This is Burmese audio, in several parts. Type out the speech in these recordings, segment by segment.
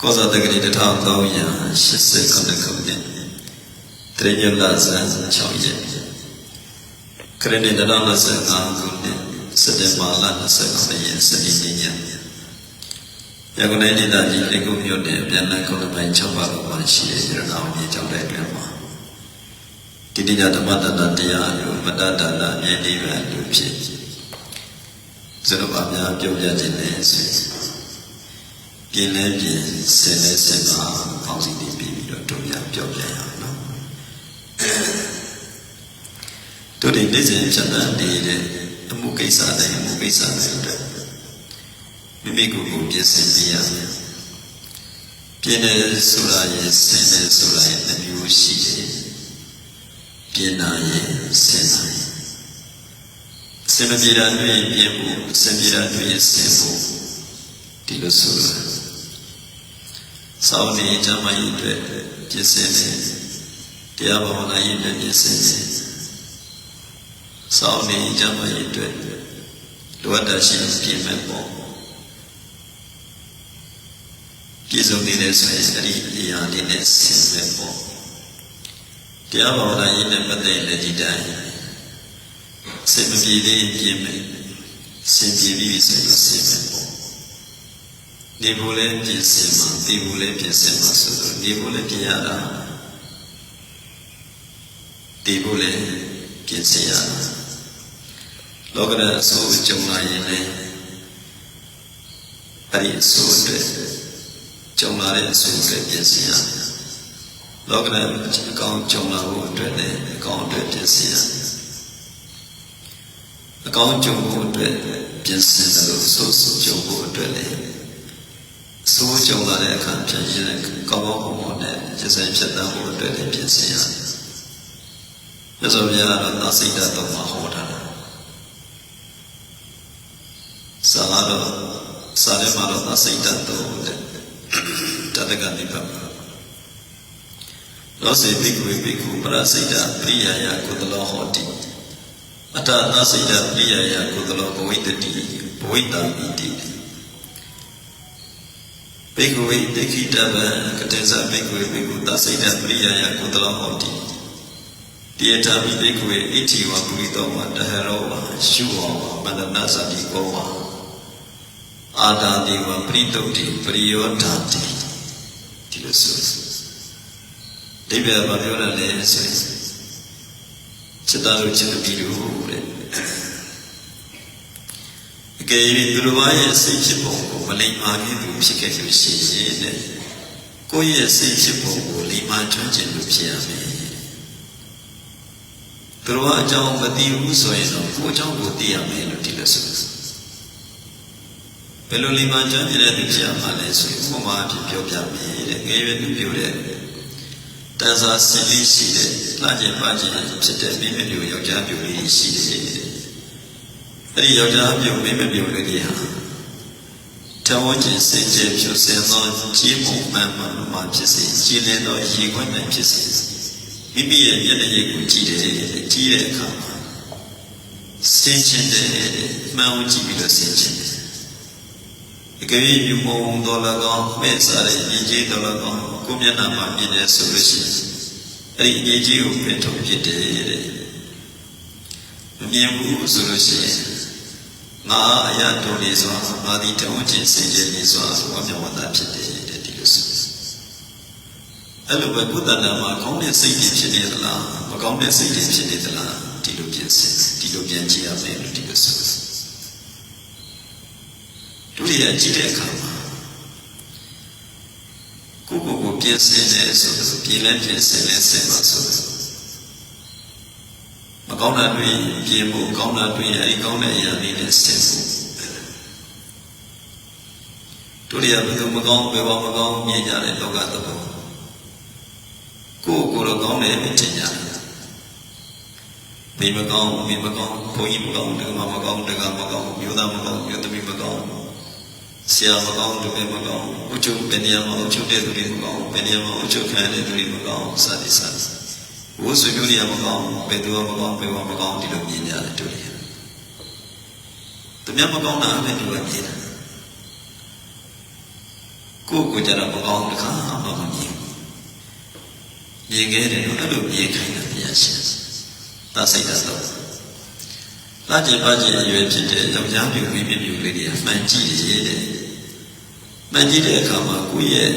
ကောဇာတက္ကရီ1389ခုနှစ်တရညလဇန်6ရက်ခရစ်နှစ်2025ခုနှစ်စက်တင်ဘာလ29ရက်စနေနေ့ညရန်ကုန်တိုင်းဒေသကြီးလေကုမြို့နယ်ပြန်လည်ခုနှစ်ပိုင်း6ပါးလောက်မှာရှိတဲ့ရတနာမြေကျောင်းတိုက်တွင်မှာတိတိကျဓမ္မတတတရားကိုမတတတအမြဲတည်းပဲလို့ဖြစ်ဇရပါများပြောပြခြင်းနဲ့ဆို ပြင်းလဲပြင်းဆင်းလဲဆင်းပါပေါင်းစည်းပြီးပြီးတော့တို့များပြောပြရအောင်နော်တို့ဒီနေ့စဉ်ဖြတ်တန်းနေတဲ့အမှုကိစ္စတိုင်းအမှုကိစ္စတိုင်းအတွက်မိမိကိုယ်ကိုပြင်ဆင်ပြရမယ်ပြင်းတယ်ဆိုတာရဲ့ဆင်းတယ်ဆိုတာရဲ့နှမျိုးရှိတယ်ပြင်းတာရဲ့ဆင်းတာရဲ့စင်ပြေတာတွေ့ပြင်းဖို့စင်ပြေတာတွေ့ဆင်းဖို့ဒီလိုဆိုလို့ စောင့်နေကြမရင်အတွက်ပြင်ဆင်တယ်တရားဘာဝနာရင်အတွက်ပြင်ဆင်တယ်စောင့်နေကြမရင်အတွက်လိုအပ်တာရှိပြင်မဲ့ပေါ့ပြည့်စုံနေတဲ့ဆိုရင်အဲ့ဒီအရာလေးနဲ့ဆင်မဲ့ပေါ့တရားဘာဝနာရင်နဲ့ပတ်သက်တဲ့ဒီတိုင်းစိတ်မပြေသေးပြင်မယ်စင်ပြေပြီးဆိုရင်စင်မယ်ပေါ့ နေဖို့လည်းပြင်စင်မှာပြီးဖို့လည်းပြင်စင်မှာဆိုတော့နေဖို့လည်းပြင်ရတာတည်ဖို့လည်းပြင်စင်ရတာလောကရအစိုးကြုံလာရင်လည်းအဲ့ဒီအစိုးအတွက်ကြုံလာတဲ့အစိုးအတွက်ပြင်ဆင်ရတယ်လောကရအကောင်းကြုံလာဖို့အတွက်လည်းအကောင်းအတွက်ပြင်ဆင်ရတယ်အကောင်းကြုံဖို့အတွက်ပြင်ဆင်တယ်လို့ဆိုဆိုကြုံဖို့အတွက်လည်း စိုးကြုံလာတဲ့အခါဖြစ်ရင်ကောင်းကောင်းမွန်မွန်နဲ့ရစံဖြတ်တန်းဖို့အတွက်လည်းပြင်ဆင်ရတယ်။မြတ်စွာဘုရားကတော့သာစိတ်ဓာတ်တော်မှာဟောထားတာ။စာကတော့စာထဲမှာတော့သာစိတ်ဓာတ်တော်တဲ့တတကနေပါလောစေဘိက္ခုဘိက္ခုပရစိတ်ဓာပရိယာယကုသလောဟောတိအတ္တသာစိတ်ဓာပရိယာယကုသလောဘဝိတ္တိဘဝိတ္တာမိတိ ဘိက္ခဝေဒိဋ္ဌိတဗံကတိဇဘိက္ခဝေဘိက္ခုသစိတပရိယာယကုသလောဟောတိတေတာပိဒိက္ခဝေအဋ္ဌိဝပုရိသောဝတဟရောဝရှုဝမန္တနာသတိကောဝအာတာတိဝပရိတုတ်တိပရိယောဓာတိဒီလိုဆိုဒိဗ္ဗာမပြောရလဲဆိုရင်စိတ္တတို့စိတ္တပြီးလို့တဲ့ ကယ်၍သူတို့ရဲ့စိတ်ဖြစ်ပုံကိုမလိမ္မာခဲ့သူဖြစ်ခဲ့လို့ရှိရင်တဲ့ကိုယ့်ရဲ့စိတ်ဖြစ်ပုံကိုလိမ္မာကျွမ်းကျင်လို့ဖြစ်ရမယ်သူတို့အကြောင်းမသိဘူးဆိုရင်တော့ကိုယ်အကြောင်းကိုသိရမယ်လို့ဒီလိုဆိုဘယ်လိုလိမ္မာကျွမ်းကျင်တဲ့သူဖြစ်ရမှာလဲဆိုရင်ဥပမာအဖြစ်ပြောပြမယ်တဲ့ငယ်ရွယ်သူပြောတဲ့တန်စာစင်လေးရှိတဲ့လှကျင်ပါကျင်ဖြစ်တဲ့မိမိတို့ယောက်ျားပြုလေးရှိတယ် အဲ့ဒီယောက်ျားပြုမိမိပြုလေးတွေဟာတဝန်းကျင်စိတ်ကြဖြူစင်သောကြီးမှုမှန်မှန်မှဖြစ်စေကြီးလင်းသောရေခွက်နိုင်ဖြစ်စေမိမိရဲ့မျက်နှာရည်ကိုကြည့်တယ်ကြည့်တဲ့အခါမှာစင်ချင်တယ်မှန်အောင်ကြည့်ပြီးတော့စင်ချင်တယ်အကယ်၍ယူမုံတော်၎င်းမဲ့စားတဲ့ညီကြီးတော်၎င်းကိုမျက်နှာမှာမြင်တယ်ဆိုလို့ရှိရင်အဲ့ဒီညီကြီးကိုပြစ်ထုတ်ဖြစ်တယ်တဲ့မမြင်ဘူးဆိုလို့ရှိရင် ငါအရာတော်နေစွာငါဒီတဝန်းချင်းစင်ကြယ်နေစွာဝါမျက်ဝတာဖြစ်တယ်တဲ့ဒီလိုဆိုအဲ့လိုပဲကုသနာမှာကောင်းတဲ့စိတ်တွေဖြစ်နေသလားမကောင်းတဲ့စိတ်တွေဖြစ်နေသလားဒီလိုပြင်ဆင်ဒီလိုပြန်ကြည့်ရမယ်လို့ဒီလိုဆိုဒုတိယကြည့်တဲ့အခါမှာကိုကိုကိုပြင်ဆင်တယ်ဆိုတော့ပြင်လဲပြင်ဆင်လဲဆင်ပါဆိုတော့မ ကောင်းတာတွေပြင်ဖို့ကောင်းတာတွေအဲဒီကောင်းတဲ့အရာလေးနဲ့ဆင်ဖို့ဒုတိယဘယ်လိုမကောင်းဘယ်ဘာမကောင်းမြင်ကြတဲ့လောကသဘောကိုကိုတော့ကောင်းတယ်မထင်ကြဘူးမိမကောင်းမိမကောင်းဘုန်းကြီးမကောင်းတက္ကမမကောင်းတက္ကမမကောင်းမျိုးသားမကောင်းမျိုးသမီးမကောင်းဆရာမကောင်းတပည့်မကောင်းဥချုပ်ပင်ရမဥချုပ်တဲ့သူတွေမကောင်းပင်ရမဥချုပ်ခံတဲ့သူတွေမကောင်းစသည်စသည် ဝိဆွေမျိုးတွေကမကောင်းဘယ်သူမှမကောင်းဘယ်မှမကောင်းဒီလိုမြင်ကြတယ်တို့တွေသူများမကောင်းတာပဲသူကမြင်တယ်ကိုယ့်ကိုယ်ကြတော့မကောင်းဘူးတခါမှမမြင်ဘူးမြင်ခဲ့တယ်လို့အဲ့လိုမြင်ခိုင်းတာတရားရှင်သာစိတ်တော့လာကြပါကြအရွယ်ဖြစ်တဲ့ယောက်ျားမျိုးမိမိမျိုးလေးတွေမှန်ကြည့်ရတဲ့မှန်ကြည့်တဲ့အခါမှာကိုယ့်ရဲ့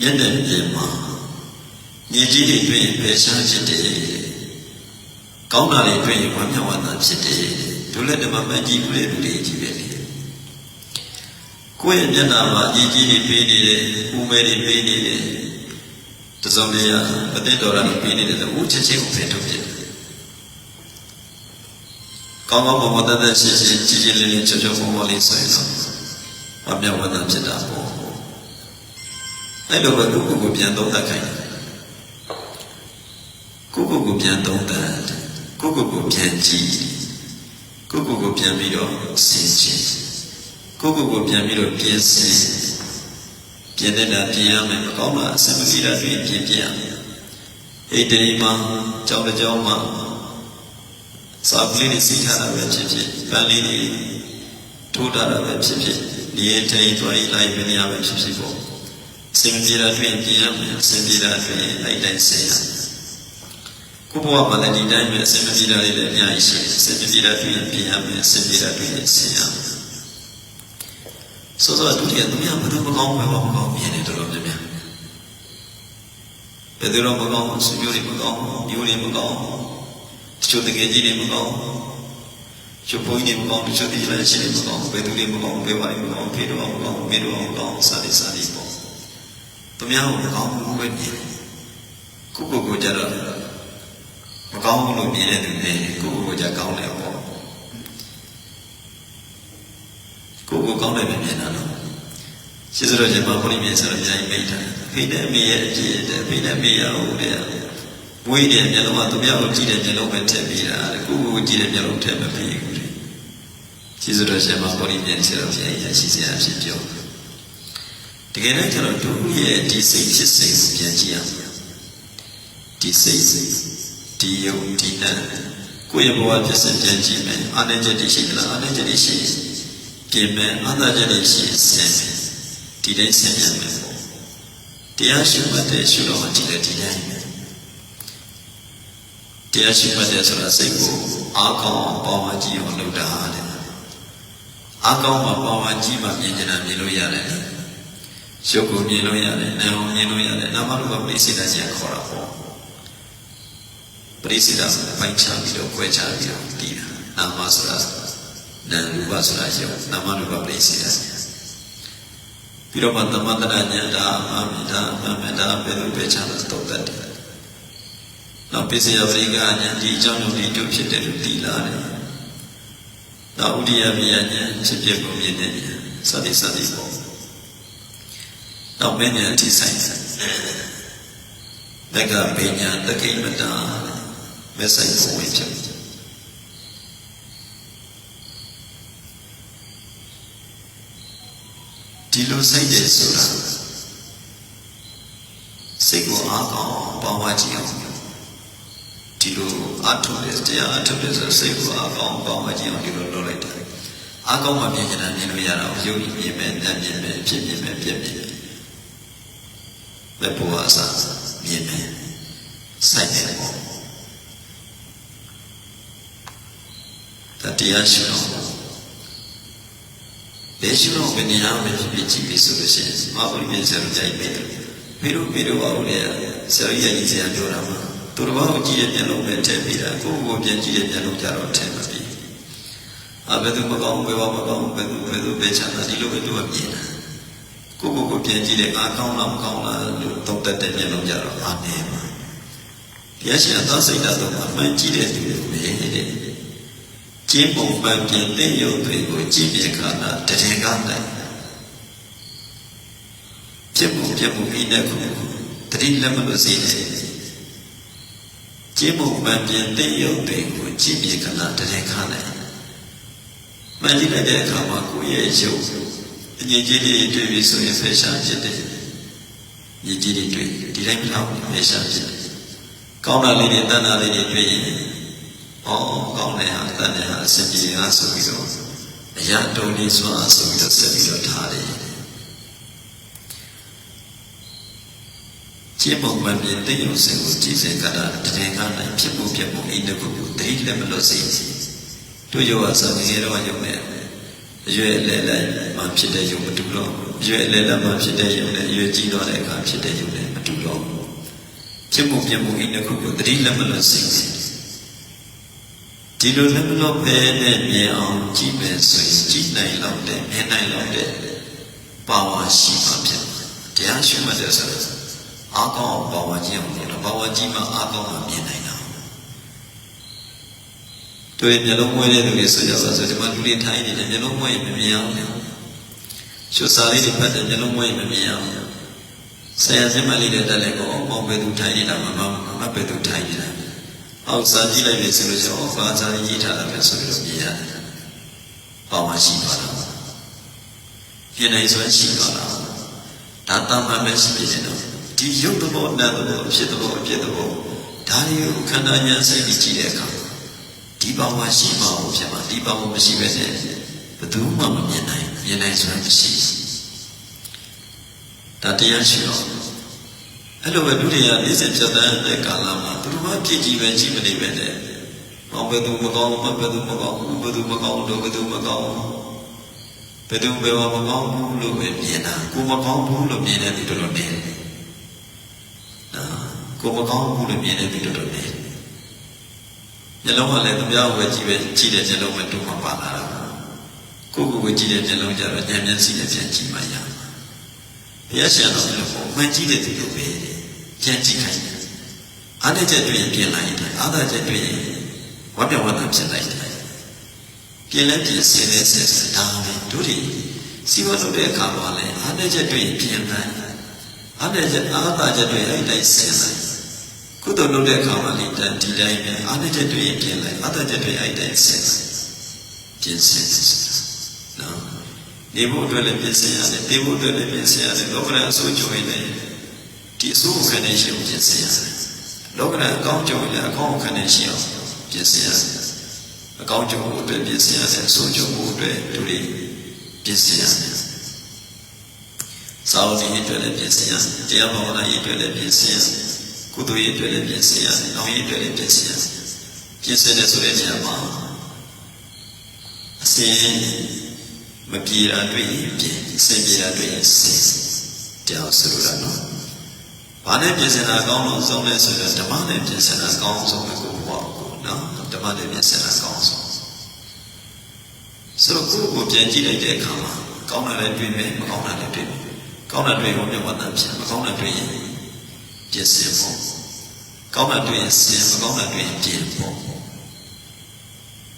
မျက်နှာပြင်မှာ ညီကြီးတွေတွေ့ရင်ပဲရှားဖြစ်တယ်ကောင်းတာတွေတွေ့ရင်ဝမ်းမြောက်ဝမ်းသာဖြစ်တယ်ဒုလက်ဓမ္မမှန်ကြည့်ဘူးလေလူတွေကြီးပဲလေကိုယ့်ရဲ့မျက်နှာမှာညီကြီးတွေပေးနေတယ်ဦးမဲတွေပေးနေတယ်တစုံတရာမသိတော်တာတွေပေးနေတယ်ဆိုဦးချက်ချင်းကိုဖယ်ထုတ်ပြတယ်ကောင်းကောင်းမွန်မွန်တသက်ရှင်းရှင်းကြည်ကြည်လင်းလင်းချောချောမောမောလေးဆိုရင်တော့ဝမ်းမြောက်ဝမ်းသာဖြစ်တာပေါ့အဲ့လိုပဲကိုယ့်ကိုယ်ကိုပြန်သုံးသပ်ခိုင်းတယ် ကိုယ့်ကိုယ်ကိုပြန်သုံးသပ်ကိုယ့်ကိုယ်ကိုပြန်ကြည့်ကိုယ့်ကိုယ်ကိုပြန်ပြီးတော့ဆင်ခြင်ကိုယ့်ကိုယ်ကိုပြန်ပြီးတော့ပြင်ဆင်ပြင်တဲ့တာပြင်ရမယ်မကောင်းတာအစမကြီးတာတွေ့ပြင်ပြင်ရမယ်ဣတရီမှာကြောင်းတစ်ကြောင်းမှာစာပလေးတွေစီထားတာပဲဖြစ်ဖြစ်ဗန်လေးတွေထိုးထားတာပဲဖြစ်ဖြစ်ဒီအထိန်သွားလိုက်ပြနေရပဲဖြစ်ဖြစ်ပေါ့စင်ပြေတာတွေ့ပြင်ရမယ်စင်ပြေတာတွေ့အဲ့တိုင်းဆင်ရ ကိုဘဝမှာလည်းဒီတိုင်းပဲစင်ပြေတာလေးလည်းအများကြီးရှိတယ်စင်ပြေတာတွေ့ပြင်ရမယ်စင်ပြေတာတွေ့ဆင်ရမယ်ဆိုတော့ဒုတိယသူများဘယ်လိုမကောင်းပဲမကောင်းမြင်နေတော်တော်များများဘယ်သူတော့မကောင်းဆွေမျိုးတွေမကောင်းမျိုးတွေမကောင်းတချို့တကယ်ကြီးတွေမကောင်းချို့ဘုန်းကြီးတွေမကောင်းတချို့ဒီလည်းရှိတယ်မကောင်းဘယ်သူတွေမကောင်းဘယ်ပါတွေမကောင်းဖေတော့မကောင်းမေတော့မကောင်းစသည်စသည်ပေါ့သူများကိုမကောင်းဘူးပဲမြင်ကိုကိုကိုကြတော့ မကောင်းဘူးလို့မြင်တဲ့သူတွေကိုကိုကိုကြကောင်းတယ်ပေါ့ကိုကိုကောင်းတယ်ပဲမြင်တာနော်ရှိစတော့ကျမဘုရားမြင်ဆိုတော့အများကြီးမိတ်တာဖိတဲ့မိရဲ့အဖြစ်တဲ့ဖိတဲ့မိရဟုတ်တယ်မွေးတဲ့မျက်လုံးကသူများကိုကြည့်တဲ့မျက်လုံးပဲထည့်ပြီးတာကိုကိုကိုကြည့်တဲ့မျက်လုံးထည့်မပြီးဘူးလေရှိစတော့ကျမဘုရားမြင်ဆိုတော့အများကြီးရှိစရာဖြစ်ပြောတကယ်တော့ကျတော့ဒုရဲ့ဒီစိတ်ဖြစ်စိတ်ကိုပြန်ကြည့်ရမယ်ဒီစိတ် ဒီယုံဒီနံကိုယ့်ရဲ့ဘဝဖြစ်စဉ်ပြန်ကြည့်မယ်အာဏာချက်တွေရှိသလားအာဏာချက်တွေရှိရင်ပြင်မယ်အာဏာချက်တွေရှိရင်ဆင်မယ်ဒီတိုင်းဆင်ရမယ်ပေါ့တရားရှိမှတ်တဲ့ရှုတော်ကြည့်တဲ့ဒီတိုင်းပဲတရားရှိမှတ်တဲ့ဆိုတာစိတ်ကိုအားကောင်းအောင်ပေါင်းဝကြည့်အောင်လုပ်တာတဲ့အားကောင်းမှပေါင်းဝကြည့်မှမြင်ကြတာမြင်လို့ရတယ်ရုပ်ကိုမြင်လို့ရတယ်နာမ်ကိုမြင်လို့ရတယ်နာမရူပပရိစ္ဆေဒဉာဏ်ခေါ်တာပေါ့ ပရိစ္ဆေဒဆိုတာပိုင်းခြားပြီးတော့꿰ခြားပြီးတော့တည်တာနာမဆိုတာနာမ်ရူပဆိုတာရုပ်နာမရူပပရိစ္ဆေဒဉာဏ်ပြီးတော့မှသမတနာဉာဏ်ဒါအမှန်ဒါအမှန်ဒါဘယ်လိုပဲခြားလို့တုံ့တတ်တယ်နောက်ပိစယပရိကဉာဏ်ဒီအကြောင်းမျိုးဒီတို့ဖြစ်တယ်လို့တည်လာတယ်နောက်ဥဒိယမြညာဉာဏ်ဖြစ်ဖြစ်ကိုမြင်တဲ့ဉာဏ်စသည်စသည်ပေါ့နောက်မဉ္ဇဉ်အထိဆိုင်လက်ကပညာတကိမတာ မဆိုင်ဘဝင်ဖြစ်ဒီလိုစိတ်တယ်ဆိုတာစိတ်ကိုအားကောင်းပေါင်းဝကြည့်အောင်ဒီလိုအထုတယ်တရားအထုတယ်ဆိုစိတ်ကိုအားကောင်းပေါင်းဝကြည့်အောင်ဒီလိုလုပ်လိုက်တယ်အားကောင်းမှမြင်ကြတာမြင်လို့ရတာရုပ်မြင်မယ်ဉာဏ်မြင်မယ်ဖြစ်မြင်မယ်ပြည့်မြင်မယ်လက်ပေါ်အစားမြင်မယ်စိုက်တယ်ပေါ့ တတရားရှိတော့လေရှိတော့ဘယ်နေရာမှာဖြစ်ဖြစ်ကြည့်ပြီးဆိုလို့ရှိရင်မဟုတ်ဘူးဆရာတို့ကြိုက်မယ်ဖေတို့ဖေတို့ပါဦးလေဆရာကြီးကြီးဆရာပြောတာမှာသူတော်ဘာကိုကြည့်ရပြန်လို့ပဲထည့်ပြီးတာကိုယ့်ကိုယ်ပြန်ကြည့်ရပြန်လို့ကြတော့ထည့်မပြီးအဘယ်သူမကောင်းဘယ်ဘာမကောင်းဘယ်သူဘယ်သူပဲချမ်းသာဒီလိုပဲသူကမြင်တာကိုယ့်ကိုယ်ကိုပြန်ကြည့်တဲ့အာကောင်းလားမကောင်းလားလို့သုံးသပ်တဲ့မျက်လုံးကြတော့အာနေပါဘုရားရှင်အသောစိတ်ဓာတ်တော့အမှန်ကြည့်တဲ့သူတွေပဲတဲ့ ကျင်းပုံပန်ပြင်တဲ့ရုပ်တွေကိုကြည့်ပြခါတာတရေကနိုင်ပြစ်မှုပြစ်မှုဤတဲ့ခုတတိလက်မလို့စေတယ်ကျင်းပုံပန်ပြင်တဲ့ရုပ်တွေကိုကြည့်ပြခါတာတရေကနိုင်မှန်ကြည့်လိုက်တဲ့အခါမှာကိုယ့်ရဲ့ရုပ်အငြိကြီးလေးတွေ့ပြီဆိုရင်ဖယ်ရှားဖြစ်တယ်။ညီကြီးတွေတွေ့ဒီတိုင်းမလောက်ဖယ်ရှားဖြစ်တယ်။ကောင်းတာလေးတွေတဏှာလေးတွေတွေ့ရင် ဟောကောင်းတယ်ဟာတန်တယ်ဟာအစဉ်ပြေတာဆိုပြီးတော့အရာတုံနေစွာဆိုပြီးတော့ဆက်ပြီးတော့ထားတယ်ကျေပုံမှန်ပြင်တည်ရုံစင်ကိုကြည်စင်ကတာတည်ခါနိုင်ဖြစ်ဖို့ပြတ်ဖို့အိတ်တစ်ခုကိုတိတ်လက်မလွတ်စေတို့ယောဂဆောင်းရေတော့ယုံနေအရွယ်လဲလဲမှဖြစ်တဲ့ယုံမတူတော့အရွယ်လဲလဲမှဖြစ်တဲ့ယုံနဲ့အရွယ်ကြီးတော့တဲ့အခါဖြစ်တဲ့ယုံနဲ့မတူတော့ဖြစ်မှုပြမှုအိတ်တစ်ခုကိုတိတ်လက်မလွတ်စေ ဒီလိုလက်မလို့ပဲနဲ့မြင်အောင်ကြည့်မယ်ဆိုရင်ကြည့်နိုင်တော့တဲ့မြင်နိုင်တော့တဲ့ပါဝါရှိမှဖြစ်တရားရှိမှတဲ့ဆိုတော့အာကောင်းပါဝါကြီးအောင်လို့ပါဝါကြီးမှအာကောင်းမှမြင်နိုင်တာတို့ရဲ့မျက်လုံးမွေးတဲ့လူတွေဆိုကြပါစို့ဒီမှာလူတွေထိုင်နေတယ်မျက်လုံးမွေးမမြင်အောင်ရှုစားလေးတွေဖတ်တယ်မျက်လုံးမွေးမမြင်အောင်ဆရာစင်မလေးတွေတက်လိုက်တော့မောင်ပဲသူထိုင်နေတာမမမပဲသူထိုင်နေတာ အောက်စားကြည့်လိုက်ပြီဆိုလို့ရှိရင်ဘာသာရေးထားတာပဲဆိုလို့မြင်ရတယ်ပါဝါရှိသွားတာပြင်းနိုင်စွမ်းရှိသွားတာဒါတမ်းမှပဲရှိနေတယ်နော်ဒီရုပ်သဘောနာမ်သဘောဖြစ်သဘောအဖြစ်သဘောဒါတွေကိုခန္ဓာဉာဏ်စိတ်ကြည့်တဲ့အခါဒီဘာဝရှိမှမဖြစ်မှာဒီဘာဝမရှိပဲနဲ့ဘယ်သူမှမမြင်နိုင်မြင်နိုင်စွမ်းမရှိဒါတရားရှိတော့ အဲ့လိုပဲဒုတိယနေ့စဉ်ဖြတ်သန်းတဲ့ကာလမှာဘုရားပြည့်ကြည်ပဲကြည်မနေပဲနဲ့ဟောဘယ်သူမကောင်းဘယ်သူမကောင်းဘယ်သူမကောင်းတော့ဘယ်သူမကောင်းဘယ်သူဘယ်မှာမကောင်းဘူးလို့ပဲမြင်တာကိုမကောင်းဘူးလို့မြင်တဲ့သူတို့တော့နေတယ်ကိုမကောင်းဘူးလို့မြင်တဲ့သူတို့တော့နေတယ်မျက်လုံးကလည်းသူများဝယ်ကြည့်ပဲကြည့်တဲ့မျက်လုံးပဲတူမှပါလာတာကိုကိုကိုကြည့်တဲ့မျက်လုံးကြတော့ဉာဏ်မျက်စိနဲ့ပြန်ကြည့်မှရမှာ ဘုရားရှင်တော်လည်းပေါ့မှန်ကြည့်တဲ့သူတို့ပဲပြန်ကြည့်ခိုင်းတယ်အားတဲ့ချက်တွေ့ရင်ပြင်လိုက်တယ်အားသာချက်တွေ့ရင်ဝတ်ပြဝတ်တာဖြစ်လိုက်တယ်ပြင်လဲပြင်ဆင်လဲဆက်ဒါပဲတို့တွေစီဝတ်လုပ်တဲ့အခါမှာလည်းအားတဲ့ချက်တွေ့ရင်ပြင်လိုက်အားတဲ့ချက်အားသာချက်တွေ့ရင်အဲ့တိုင်းဆင်လိုက်ကုသိုလ်လုပ်တဲ့အခါမှာလေတန်ဒီတိုင်းပဲအားတဲ့ချက်တွေ့ရင်ပြင်လိုက်အားသာချက်တွေ့အဲ့တိုင်းဆင်လိုက်ပြင်ဆင်နော် နေဖို့အတွက်လည်းပြင်ဆင်ရတယ်ပြေဖို့အတွက်လည်းပြင်ဆင်ရတယ်လောကရန်အစိုးကြုံရင်လည်းဒီအစိုးခံနေရှိအောင်ပြင်ဆင်ရတယ်လောကရန်အကောင်းကြုံရင်လည်းအကောင်းခံနေရှိအောင်ပြင်ဆင်ရတယ်အကောင်းကြုံဖို့အတွက်ပြင်ဆင်ရတယ်အဆိုးကြုံဖို့အတွက်သူတွေပြင်ဆင်ရတယ်စာအုပ်တွေအတွက်လည်းပြင်ဆင်ရတယ်တရားဘာဝနာရေးအတွက်လည်းပြင်ဆင်ရတယ်ကုသိုလ်ရေးအတွက်လည်းပြင်ဆင်ရတယ်အောင်ရေးအတွက်လည်းပြင်ဆင်ရတယ်ပြင်ဆင်တယ်ဆိုတဲ့နေရာမှာအစဉ် မပြေတာတွေ့ရင်ပြင်အစဉ်ပြေတာတွေ့ရင်စင်တရားဆိုလိုတာနော်ဘာနဲ့ပြင်ဆင်တာကောင်းလို့ဆုံးလဲဆိုတော့ဓမ္မနဲ့ပြင်ဆင်တာကောင်းဆုံးပဲကိုပေါ့နော်ဓမ္မနဲ့ပြင်ဆင်တာကောင်းဆုံးဆိုတော့ကိုယ့်ကိုပြန်ကြည့်လိုက်တဲ့အခါမှာကောင်းတာလည်းတွေ့မယ်မကောင်းတာလည်းတွေ့မယ်ကောင်းတာတွေ့ရင်မြတ်ဝတ္တဖြစ်မကောင်းတာတွေ့ရင်ပြင်ဆင်ဖို့ကောင်းတာတွေ့ရင်စင်မကောင်းတာတွေ့ရင်ပြင်ဖို့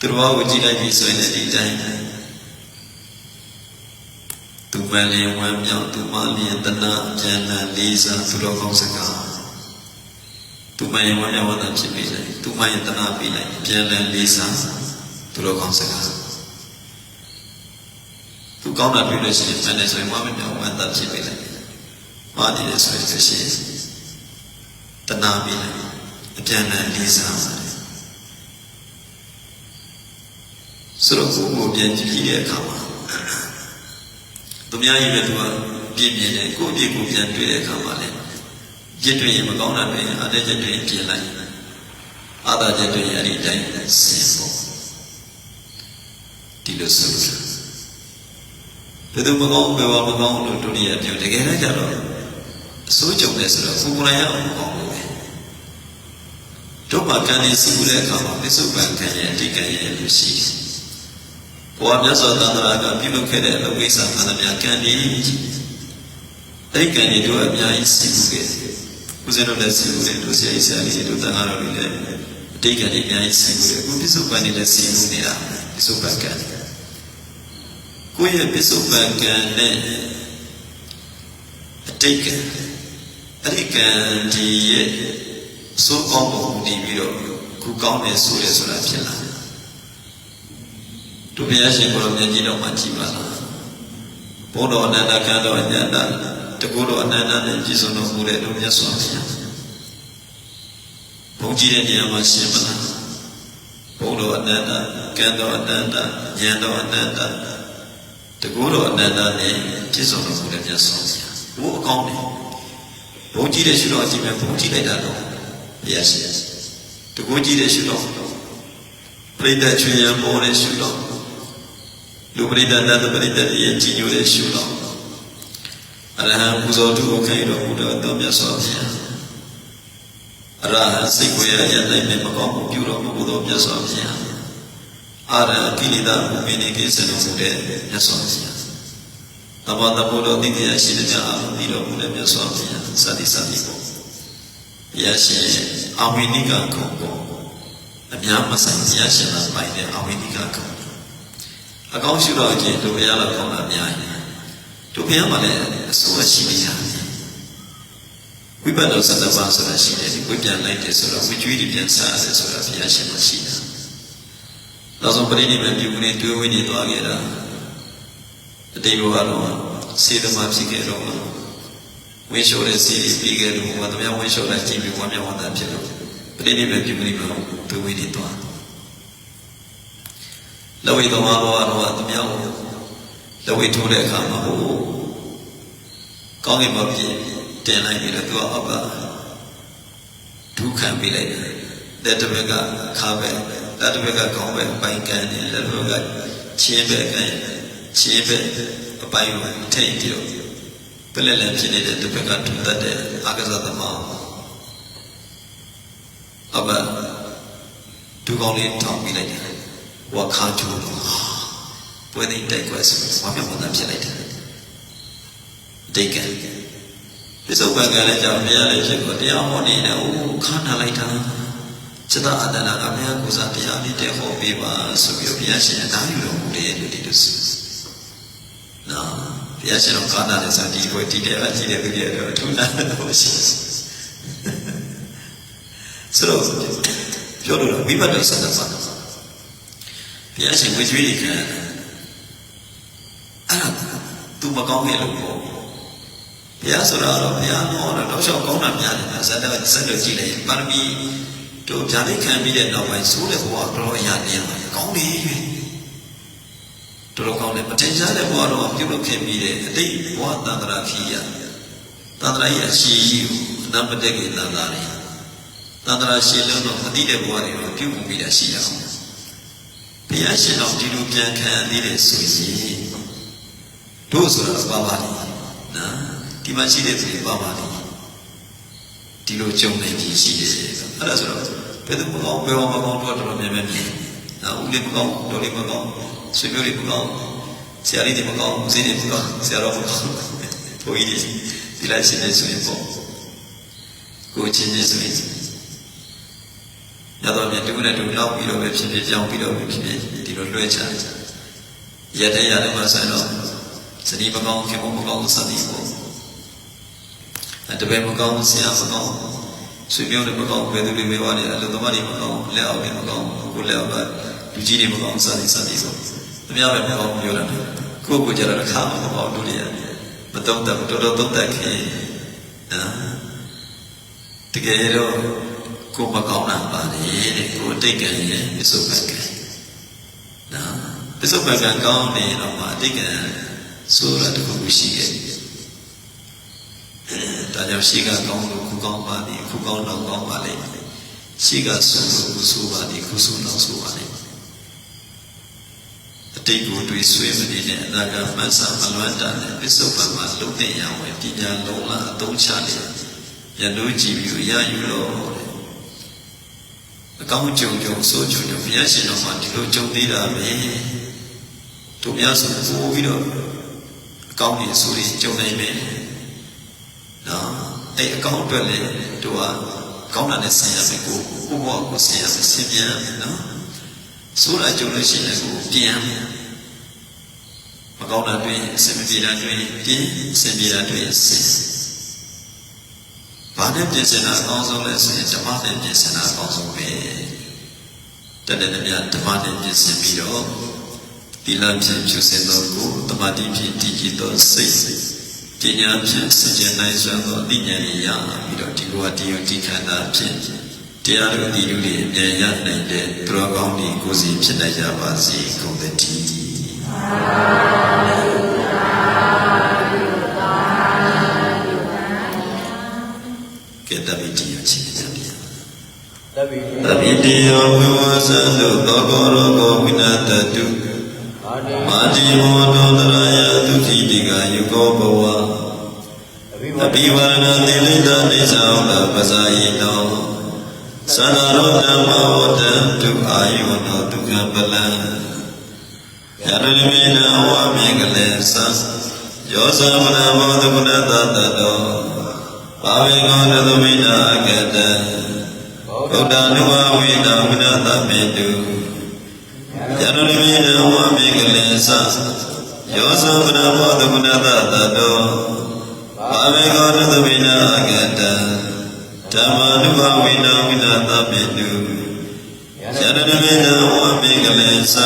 သူတော်ကိုကြည့်လိုက်ပြီဆိုရင်လည်းဒီတိုင်း သူမလင်ဝမ်းမြောက်သူမလျင်တနာပြန်လာလေးစားသူတော်ကောင်းစကားသူမယဝမ်းမြောက်ဝမ်းသာဖြစ်ပြီလေသူမယတနာပြီးလိုက်ပြန်လာလေးစားသူတော်ကောင်းစကားသူကောင်းတာတွေ့လို့ရှိရင်မှန်တယ်ဆိုရင်ဝမ်းမြောက်ဝမ်းသာဖြစ်ပြီလေမာနေတယ်ဆိုရင်ရှိရင်တနာပြီးလိုက်အပြန်လာလေးစားဆိုတော့ကိုယ်ကိုပြန်ကြည့်တဲ့အခါမှာ သူများကြီးပဲသူကပြင်းပြင်းနဲ့ကိုယ့်အပြစ်ကိုပြန်တွေ့တဲ့အခါမှာလည်းပြစ်တွေ့ရင်မကောင်းတာတွေအတဲ့ချက်တွေပြင်လိုက်အာသာချက်တွေအဲ့ဒီတိုင်းဆင်ဖို့ဒီလိုဆိုလို့ဘယ်သူမကောင်းဘယ်ပါမကောင်းလို့တို့ရပြောတကယ်လည်းကြတော့အစိုးကြုံနေဆိုတော့ကိုယ်ကိုယ်တိုင်ရအောင်ကောင်းလို့ပဲတို့မှာကံနေစီးတဲ့အခါမှာပစ္စုပန်ကံရဲ့အတိတ်ကံရဲ့လို့ရှိတယ် ဘုရားမြတ်စွာဘုရားကပြုလုပ်ခဲ့တဲ့အလုပ်ကိစ္စမှန်သမျှကံဒီအဲ့ကံဒီတို့အများကြီးစီးပူခဲ့ဦးဇင်းတို့လည်းစီးပူတယ်တို့ဆရာကြီးဆရာကြီးတို့တန်ခါတော်တွေလည်းအတိတ်ကံဒီအများကြီးစီးပူတယ်အခုပစ္စုပန်နေလည်းစီးပူနေတာပစ္စုပန်ကံကိုယ့်ရဲ့ပစ္စုပန်ကံနဲ့အတိတ်ကံအဲ့ဒီကံဒီရဲ့စိုးကောင်းမှုတည်ပြီးတော့ခုကောင်းတယ်ဆိုရဆိုတာဖြစ်လာတယ် တို့ဘုရားရှင်ကိုယ်တော်မြတ်ကြီးတော်မှာကြည်ပါလားဘုန်းတော်အနန္တကံတော်ညန္တာတကူတော်အနန္တနဲ့ကြည်စုံတော်မူတဲ့တို့မြတ်စွာဘုရားဘုန်းကြီးတဲ့နေရာမှာရှင်မလားဘုန်းတော်အနန္တကံတော်အနန္တဉာဏ်တော်အနန္တတကူတော်အနန္တနဲ့ကြည်စုံတော်မူတဲ့မြတ်စွာဘုရားဘိုးအကောင်းတယ်ဘုံကြည့်တဲ့ရှုတော့ကြည့်မယ်ဘုံကြည့်လိုက်တာတော့ဘုရားရှင်တကူကြည့်တဲ့ရှုတော့ပြိတ္တချွေရမောတဲ့ရှုတော့ လူပရိသတ်နတ်ပရိသတ်ရဲ့ကြည်ညိုတဲ့ရှုတော့အရဟံပူဇော်သူကိုခံရတော်မူတော်သောမြတ်စွာဘုရားအရဟံစိတ်ကိုရရနိုင်မြမကောင်းမှုပြုတော်မူသောမြတ်စွာဘုရားအာရဟံကိလေသာမူမင်းနေကိစ္စတော်မူတဲ့မြတ်စွာဘုရားတမန်တော်ဘုတော်တိတရားရှိတဲ့အားလုံးပြီးတော်မူတဲ့မြတ်စွာဘုရားစသည်စသည်ပေါ့ဘုရားရှင်အဝိနိကကုံကိုအများမဆိုင်ဘုရားရှင်ကပိုင်တဲ့အဝိနိကကုံ အကောင်းရှုတော်ခြင်းတို့ဘုရားလောက်ကောင်းတာအများကြီးတို့ဘုရားမှာလည်းအစိုးရရှိနေရတယ်ဝိပဿနာစတပါဆိုတာရှိတယ်ဒီဝိပြန်လိုက်တယ်ဆိုတော့ဝိကျွေးတွေပြန်စားရတယ်ဆိုတာဘုရားရှင်မရှိတာနောက်ဆုံးပရိနိဗ္ဗာန်ပြုနေတွေ့ဝိနေသွားခဲ့တာအတိတ်ဘဝတော့စေတမဖြစ်ခဲ့တော့ဝိရှောတဲ့စီးပြီးခဲ့လို့ဘာတရားဝိရှောတဲ့ကြည့်ပြီးဝမ်းမြောက်ဝမ်းသာဖြစ်လို့ပရိနိဗ္ဗာန်ပြုနေမှာတွေ့ဝိနေသွား လဝိသမာဘဝတော့တမြောက်လဝိထိုးတဲ့အခါမှာဟိုကောင်းကင်ဘုရားတင်လိုက်ပြီးတော့သူကအပဒုက္ခံပေးလိုက်တယ်လက်တစ်ဘက်ကခါပဲလက်တစ်ဘက်ကခေါင်းပဲပိုင်ကန်တယ်လက်တစ်ဘက်ကချင်းပဲကန်ချင်းပဲအပိုင်ကိုထိတ်ပြီးတော့ပြလက်လက်ဖြစ်နေတဲ့တစ်ဘက်ကထူတတ်တဲ့အကစားသမားအပဒုကောင်းလေးထောင်ပြီးလိုက်တယ် ဝါခါကျိုးပွဲသိတိုက်ကွယ်ဆိုဝါမြောက်ဝန်သားဖြစ်လိုက်တယ်ဒိတ်ကံပစ္စုပန်ကလည်းကြောင့်ဘုရားလည်းဖြစ်ကိုတရားဟောနေတယ်ဟိုခါနာလိုက်တာစိတ္တအတ္တနာကဘုရားကိုယ်စားတရားလေးတဲ့ဟောပေးပါဆိုပြီးဘုရားရှင်အသားယူတော်မူတယ်လို့ဒီလိုဆိုနော်ဘုရားရှင်တော်ကာနာတဲ့ဇာတိကိုဒီတရားကြည့်တဲ့သူတွေတော့ထူလာတော့ရှိဆိုတော့ပြောလို့ဝိပဿနာစတဲ့ပါ ဘုရားရှင်ဝိကျွေးတွေခံအဲ့ဒါသူမကောင်းရဲ့လို့ပေါ့ဘုရားဆိုတာတော့ဘုရားတော်တော့တောက်လျှောက်ကောင်းတာများတယ်ဇာတ်ဇာတ်လို့ကြည့်လိုက်ပါရမီတို့ဗျာဒိတ်ခံပြီးတဲ့နောက်ပိုင်းဆိုးတဲ့ဘဝတော့အရာနေရမှာကောင်းတယ်တော်တော်ကောင်းတယ်မတင်ရှားတဲ့ဘဝတော့ပြုလုပ်ခဲ့ပြီးတဲ့အတိတ်ဘဝတန္တရာခီးရတန္တရာရဲ့အရှိကြီးကိုအနမတက်ကတန္တရာတွေတန္တရာရှင်လုံးတော့မသိတဲ့ဘဝတွေကိုပြုမှုပြီးတာရှိရအောင် ဘုရားရှင်တော်ဒီလိုပြန်ခံသေးတယ်ဆိုရင်တို့ဆိုတာပါပါလိနော်ဒီမှာရှိတဲ့သူတွေပါပါလိဒီလိုကြုံနေကြီးရှိတယ်အဲ့ဒါဆိုတော့ဘယ်သူမကောင်းဘယ်မှာမကောင်းတော့တော်တော်များများမြင်နော်ဦးလေးမကောင်းတော်လေးမကောင်းဆွေမျိုးလေးမကောင်းဆရာလေးတွေမကောင်းဦးစင်းတွေမကောင်းဆရာတော်မကောင်းဘုန်းကြီးတွေဒီလိုက်ရှင်နေဆိုရင်ပေါ့ကိုချင်းချင်းဆိုရင် ရတော့မြတ်တူနဲ့တူလောက်ပြီးတော့ပဲဖြစ်ဖြစ်ကြောင်းပြီးတော့ပဲဖြစ်ဖြစ်ဒီလိုလွှဲချရတဲ့ရတယ်မှာဆိုတော့စတိမကောင်းခင်မကောင်းစသည်ပေါ့တပည့်မကောင်းဆရာမကောင်းဆွေမျိုးတွေမကောင်းဘယ်သူတွေမေးပါလဲအလုပ်သမားတွေမကောင်းလက်အောက်တွေမကောင်းကိုလက်အောက်ကလူကြီးတွေမကောင်းစသည်စသည်ပေါ့အများပဲမကောင်းပြောတာကိုကိုကြတော့ခါမကောင်းတို့တွေမတုံးတဲ့တော်တော်တုံးတဲ့ခင်နော်တကယ်တော့ ကိုမကောင်းတာပါလေတဲ့ကိုအတိတ်ကံရဲ့ပစ္စုပန်ကံနော်ပစ္စုပန်ကံကောင်းနေတော့မှအတိတ်ကံဆိုတာတခုရှိရဲ့ဒါကြောင့်ရှိကကောင်းလို့ခုကောင်းပါသည်ခုကောင်းတော့ကောင်းပါလိမ့်မယ်ရှိကဆူလို့ခုဆူပါသည်ခုဆူတော့ဆူပါလိမ့်မယ်အတိတ်ကိုတွေးဆွေးမနေနဲ့အနာဂတ်မှတ်စာမလွတ်တာနဲ့ပစ္စုပန်မှာလုံတဲ့ရဝယ်ပညာလုံးလာအသုံးချလေရလို့ကြည့်ပြီးရယူလို့ အကောင်းကြုံကြုံဆိုးကြုံကြုံဘုရားရှင်တော်မှာဒီလိုကြုံသေးတာပဲတို့များဆိုပို့ပြီးတော့အကောင်းကြီးဆိုးကြီးကြုံနိုင်မယ်နော်အဲ့အကောင်းအတွက်လည်းတို့ကကောင်းတာနဲ့ဆင်ရမယ်ကိုကိုဘဝကိုဆင်ရမယ်ဆင်ပြန်မယ်နော်ဆိုးတာကြုံလို့ရှိရင်ကိုပြန်မကောင်းတာတွေ့ရင်အစင်မပြေတာတွေ့ရင်ပြင်းအစင်ပြေတာတွေ့ရင်ဆင် ဘာနဲ့ပြင်ဆင်တာအကောင်းဆုံးလဲဆိုရင်ဓမ္မနဲ့ပြင်ဆင်တာအကောင်းဆုံးပဲတတဲ့တည်းများဓမ္မနဲ့ပြင်ဆင်ပြီးတော့ဒီလမ်းဖြင့်ဖြူစင်သောကိုတမတိဖြင့်တည်ကြည်သောစိတ်ပညာဖြင့်စကြနိုင်စွာသောအသိဉာဏ်ရရပြီးတော့ဒီဘဝတည်ရဒီခန္ဓာဖြင့်တရားတို့ဒီလူတွေအမြဲရနိုင်တဲ့သူတော်ကောင်းတွေကိုယ်စီဖြစ်နိုင်ကြပါစေကုန်သတည်း တပိတိယချင်းကြပြတပိတပိတိယောဝိဝသံတုသောကောရောကောဝိနတတုအာနိမာတိမောတောတရာယဒုက္ခိတိကယုကောဘဝအဘိဝအပိဝရဏတိလိတနိသံလပဇာယိနောသန္နာရောဓမ္မဝတ္တတုအာယုနောဒုက္ခပလံယရဏမေနဝါမေကလေသံယောသမနမောဒကုဏတတတော ဘာဝေကောနသမိနာအကတံဗုဒ္ဓ ानु ဝဝိနာဝိနာသမေတုယရဏမေနဝမေကလေသယောသောဗရမောတကုဏတတတောဘာဝေကောနသမေနာအကတံဓမ္မာနုဘဝိနာဝိနာသမေတုယရဏမေနဝမေကလေသ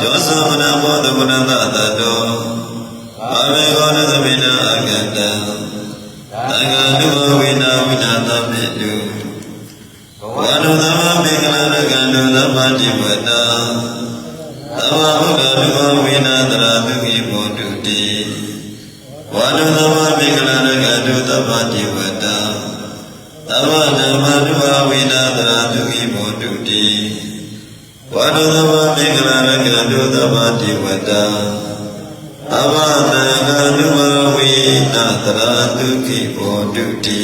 ယောသောဗရမောတကုဏတတတောဘာဝေကောနသမေနာအကတံ သံဃာနုဘဝိနာဝိနာသမေတုဝါဒုသမမေကလရကံဒုသမတိဝတ္တသမဗုဒ္ဓဒုဝဝိနာတရာဒုခိဘောတုတိဝါဒုသမမေကလရကံဒုသမတိဝတ္တသမဓမ္မဒုဝဝိနာတရာဒုခိဘောတုတိဝါဒုသမမေကလရကံဒုသမတိဝတ္တသမသံဃာဒုဝဝိနာတရာဒုခိဘောတုတိ